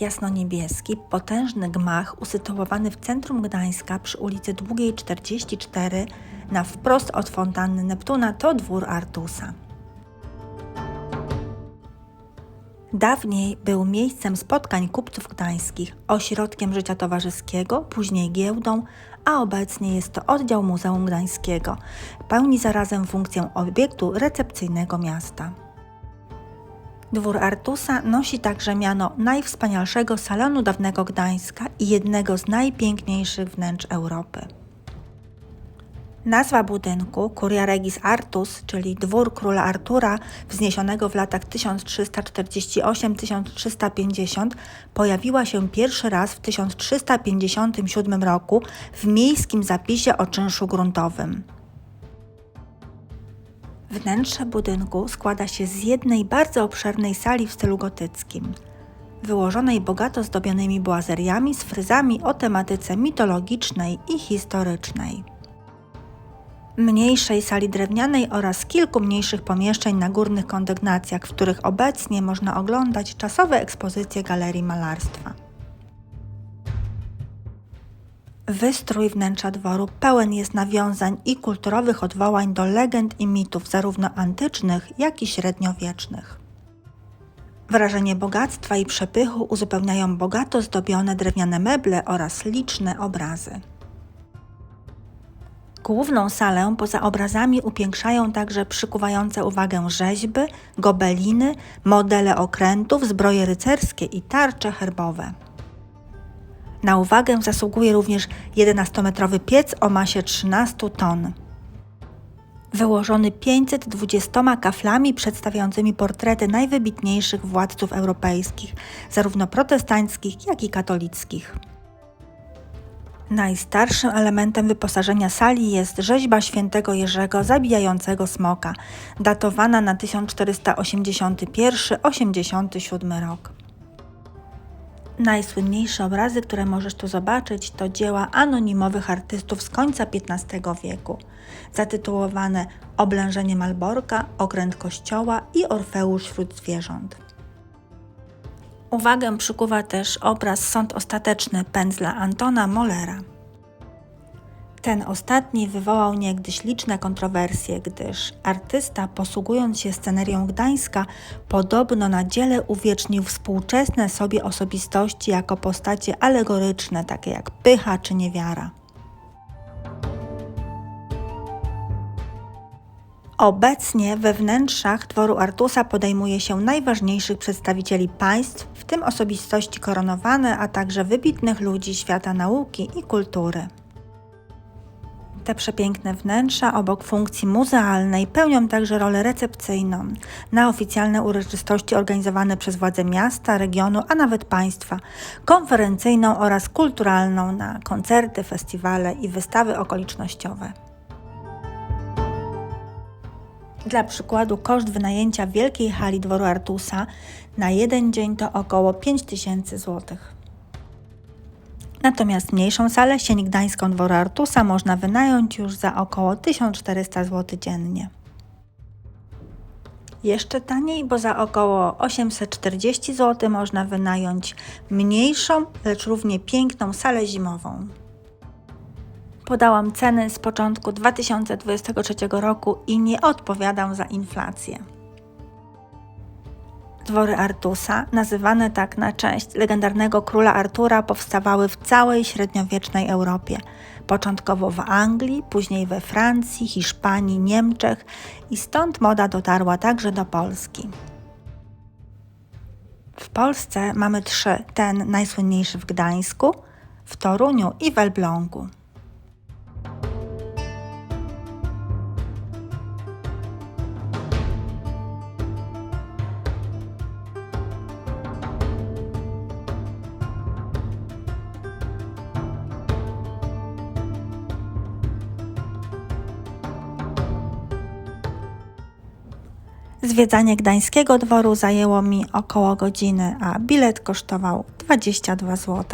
Jasno-niebieski, potężny gmach usytuowany w centrum Gdańska przy ulicy Długiej 44 na wprost od fontanny Neptuna to dwór Artusa. Dawniej był miejscem spotkań kupców gdańskich, ośrodkiem życia towarzyskiego, później giełdą, a obecnie jest to oddział Muzeum Gdańskiego. Pełni zarazem funkcję obiektu recepcyjnego miasta. Dwór Artusa nosi także miano najwspanialszego salonu dawnego Gdańska i jednego z najpiękniejszych wnętrz Europy. Nazwa budynku Curia Regis Artus, czyli Dwór Króla Artura, wzniesionego w latach 1348-1350, pojawiła się pierwszy raz w 1357 roku w miejskim zapisie o czynszu gruntowym. Wnętrze budynku składa się z jednej bardzo obszernej sali w stylu gotyckim, wyłożonej bogato zdobionymi boazeriami z fryzami o tematyce mitologicznej i historycznej. Mniejszej sali drewnianej oraz kilku mniejszych pomieszczeń na górnych kondygnacjach, w których obecnie można oglądać czasowe ekspozycje galerii malarstwa. Wystrój wnętrza dworu pełen jest nawiązań i kulturowych odwołań do legend i mitów, zarówno antycznych, jak i średniowiecznych. Wrażenie bogactwa i przepychu uzupełniają bogato zdobione drewniane meble oraz liczne obrazy. Główną salę poza obrazami upiększają także przykuwające uwagę rzeźby, gobeliny, modele okrętów, zbroje rycerskie i tarcze herbowe. Na uwagę zasługuje również 11-metrowy piec o masie 13 ton. Wyłożony 520 kaflami przedstawiającymi portrety najwybitniejszych władców europejskich, zarówno protestanckich, jak i katolickich. Najstarszym elementem wyposażenia sali jest rzeźba świętego Jerzego zabijającego smoka, datowana na 1481-87 rok. Najsłynniejsze obrazy, które możesz tu zobaczyć, to dzieła anonimowych artystów z końca XV wieku, zatytułowane Oblężenie Malborka, Okręt Kościoła i Orfeusz wśród zwierząt. Uwagę przykuwa też obraz Sąd Ostateczny pędzla Antona Mollera. Ten ostatni wywołał niegdyś liczne kontrowersje, gdyż artysta, posługując się scenerią Gdańska, podobno na dziele uwiecznił współczesne sobie osobistości jako postacie alegoryczne, takie jak pycha czy niewiara. Obecnie we wnętrzach dworu Artusa podejmuje się najważniejszych przedstawicieli państw, w tym osobistości koronowane, a także wybitnych ludzi świata nauki i kultury. Te przepiękne wnętrza obok funkcji muzealnej pełnią także rolę recepcyjną na oficjalne uroczystości organizowane przez władze miasta, regionu, a nawet państwa, konferencyjną oraz kulturalną na koncerty, festiwale i wystawy okolicznościowe. Dla przykładu koszt wynajęcia wielkiej hali dworu Artusa na jeden dzień to około 5000 zł. Natomiast mniejszą salę, sień gdańską dworu Artusa, można wynająć już za około 1400 zł dziennie. Jeszcze taniej, bo za około 840 zł można wynająć mniejszą, lecz równie piękną salę zimową. Podałam ceny z początku 2023 roku i nie odpowiadam za inflację. Dwory Artusa, nazywane tak na cześć legendarnego króla Artura, powstawały w całej średniowiecznej Europie. Początkowo w Anglii, później we Francji, Hiszpanii, Niemczech i stąd moda dotarła także do Polski. W Polsce mamy trzy, ten najsłynniejszy w Gdańsku, w Toruniu i w Elblągu. Zwiedzanie gdańskiego dworu zajęło mi około godziny, a bilet kosztował 22 zł.